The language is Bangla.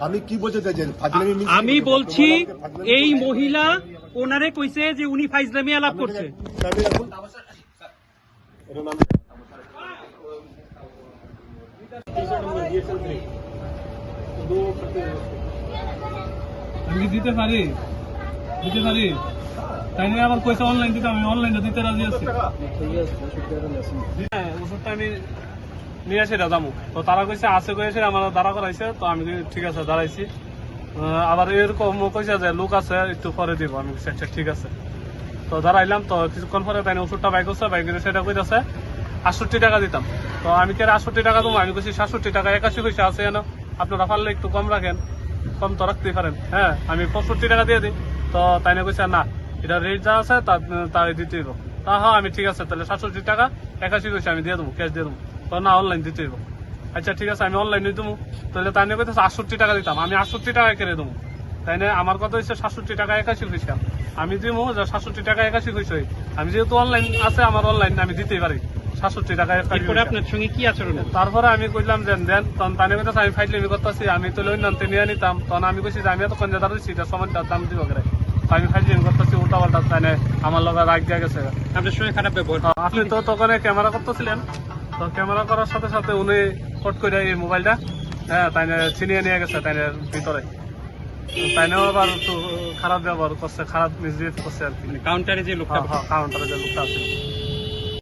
আমি কি বলতে চাইছেন? আমি বলছি এই মহিলা ওনারে কইছে যে উনি ফাইজলামি আলাপ করছে। আমি দিতে পারি? দিতে পারি? তাই নিয়ে আবার পয়সা অনলাইন দিতে আমি অনলাইনে দিতে রাজি আছি। হ্যাঁ ওষুধটা আমি নিয়ে আসি দাদামু তো তারা কইছে আছে কইছে আমার দাঁড়া করাইছে। তো আমি কই, ঠিক আছে দাঁড়াইছি। আবার এরকম কইছে যে লোক আছে একটু পরে দিব। আমি আচ্ছা ঠিক আছে। তো দাঁড়াইলাম। তো কিছুক্ষণ পরে তাই ওষুধটা বাইক করছে বাইক সেটা কইতাছে আটষট্টি টাকা দিতাম। তো আমি কে আটষট্টি টাকা দেবো? আমি কইছি সাতষট্টি টাকা একাশি পয়সা আছে যেন আপনারা পারলে একটু কম রাখেন কম তো রাখতেই পারেন। হ্যাঁ আমি পঁয়ষট্টি টাকা দিয়ে দিই। তো তাই না কইছে না এটা রেট যা আছে তা তাই দিতে হইব তা হ্যাঁ আমি ঠিক আছে তাহলে সাতষট্টি টাকা একাশি পয়সা আমি দিয়ে দেবো ক্যাশ দিয়ে দেবো। তো না অনলাইন দিতে হইব। আচ্ছা ঠিক আছে আমি অনলাইনে দেবো তাহলে তাই না কইতেছে আটষট্টি টাকা দিতাম। আমি আটষট্টি টাকা কেড়ে দেবো। তাই না আমার কথা হচ্ছে সাতষট্টি টাকা একাশি পয়সা। আমি দিব যে সাতষট্টি টাকা একাশি পয়সা। আমি যেহেতু অনলাইন আছে আমার অনলাইন আমি দিতেই পারি। সাতষট্টি টাকা এরপরে আপনার সঙ্গে কি আচরণ? তারপরে আমি কইলাম যে দেন তখন তানে কথা আমি ফাইটলে করতেছি। আমি তো লই নানতে নিয়ে নিতাম। তখন আমি কইছি যে আমি এত কঞ্জা দাঁড়াইছি এটা সমানটা দাম দিব করে আমি ফাইটলে আমি করতেছি উল্টা পাল্টা আমার লগে রাগ গিয়ে গেছে। আপনার সঙ্গে খারাপ ব্যবহার আপনি তো তখন ক্যামেরা করতেছিলেন। তো ক্যামেরা করার সাথে সাথে উনি ফট করে এই মোবাইলটা হ্যাঁ তাই ছিনিয়ে নিয়ে গেছে তাই ভিতরে। তাইনেও আবার একটু খারাপ ব্যবহার করছে খারাপ মিসবিহেভ করছে আর কি। কাউন্টারে যে লোকটা হ্যাঁ হ্যাঁ কাউন্টারে যে লোকটা আছে।